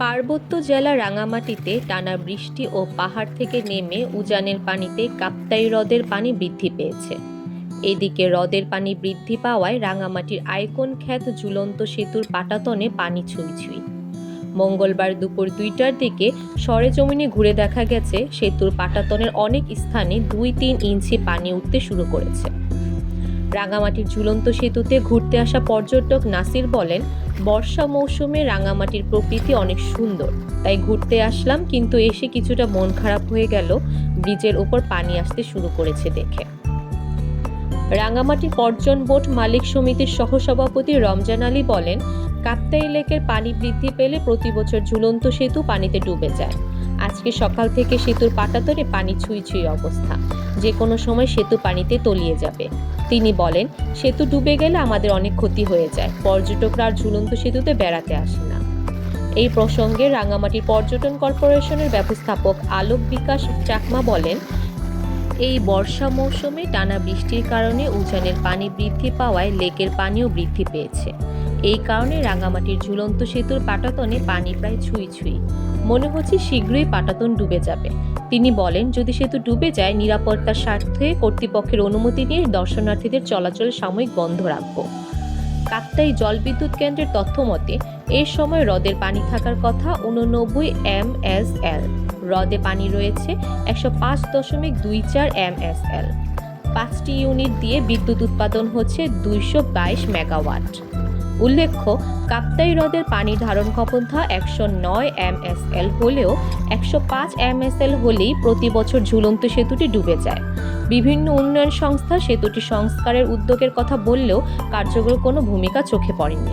পার্বত্য জেলা রাঙামাটিতে টানা বৃষ্টি ও পাহাড় থেকে নেমে উজানের পানিতে কাপ্তাই হ্রদের পানি বৃদ্ধি পেয়েছে। এদিকে হ্রদের পানি বৃদ্ধি পাওয়ায় রাঙামাটির আইকন খ্যাত ঝুলন্ত সেতুর পাটাতনে পানি ছুঁই ছুঁই। মঙ্গলবার দুপুর দুইটার দিকে সরেজমিনে ঘুরে দেখা গেছে, সেতুর পাটাতনের অনেক স্থানে দুই তিন ইঞ্চি পানি উঠতে শুরু করেছে। রাঙামাটির ঝুলন্ত সেতুতে ঘুরতে আসা পর্যটক নাসির বলেন, বর্ষা মৌসুমে রাঙামাটির প্রকৃতি অনেক সুন্দর। তাই ঘুরতে আসলাম, কিন্তু এসে কিছুটা মন খারাপ হয়ে গেল। ব্রিজের ওপর পানি আসতে শুরু করেছে দেখে। রাঙামাটি পর্যটন বোট মালিক সমিতির সহসভাপতি রমজান আলী বলেন, কাপ্তাই লেকের পানি বৃদ্ধি পেলে প্রতি বছর ঝুলন্ত সেতু পানিতে ডুবে যায়। আজকে সকাল থেকে সেতুর পাটাতরে পানি ছুঁই ছুঁই অবস্থা। যে কোনো সময় সেতু পানিতে তলিয়ে যাবে। তিনি বলেন, সেতু ডুবে গেলে আমাদের অনেক ক্ষতি হয়ে যায়। পর্যটকরা আর ঝুলন্ত সেতুতে বেড়াতে আসে না। এই প্রসঙ্গে রাঙামাটির পর্যটন কর্পোরেশনের ব্যবস্থাপক আলোক বিকাশ চাকমা বলেন, এই বর্ষা মৌসুমে টানা বৃষ্টির কারণে উজানের পানি বৃদ্ধি পাওয়ায় লেকের পানিও বৃদ্ধি পেয়েছে। এই কারণে রাঙামাটির ঝুলন্ত সেতুর পাটাতনে পানি প্রায় ছুঁই ছুঁই। মনে হচ্ছে শীঘ্রই পাটাতন ডুবে যাবে। তিনি বলেন, যদি সেতু ডুবে যায়, নিরাপত্তার স্বার্থে কর্তৃপক্ষের অনুমতি নিয়ে দর্শনার্থীদের চলাচল সাময়িক বন্ধ রাখব। কাপ্তাই জলবিদ্যুৎ কেন্দ্রের তথ্য মতে এ সময় হ্রদের পানি থাকার কথা উননব্বই এম এস এল হ্রদে পানি রয়েছে একশো পাঁচ দশমিক দুই চার এম এস এল পাঁচটি ইউনিট দিয়ে বিদ্যুৎ উৎপাদন হচ্ছে দুইশো বাইশ মেগাওয়াট। উল্লেখ্য, কাপ্তাই হ্রদের পানি ধারণ ক্ষমতা একশো নয় এম এস এল হলেও একশো পাঁচ এম এস এল হলেই প্রতি বছর ঝুলন্ত সেতুটি ডুবে যায়। বিভিন্ন উন্নয়ন সংস্থা সেতুটি সংস্কারের উদ্যোগের কথা বললেও কার্যকর কোনো ভূমিকা চোখে পড়েনি।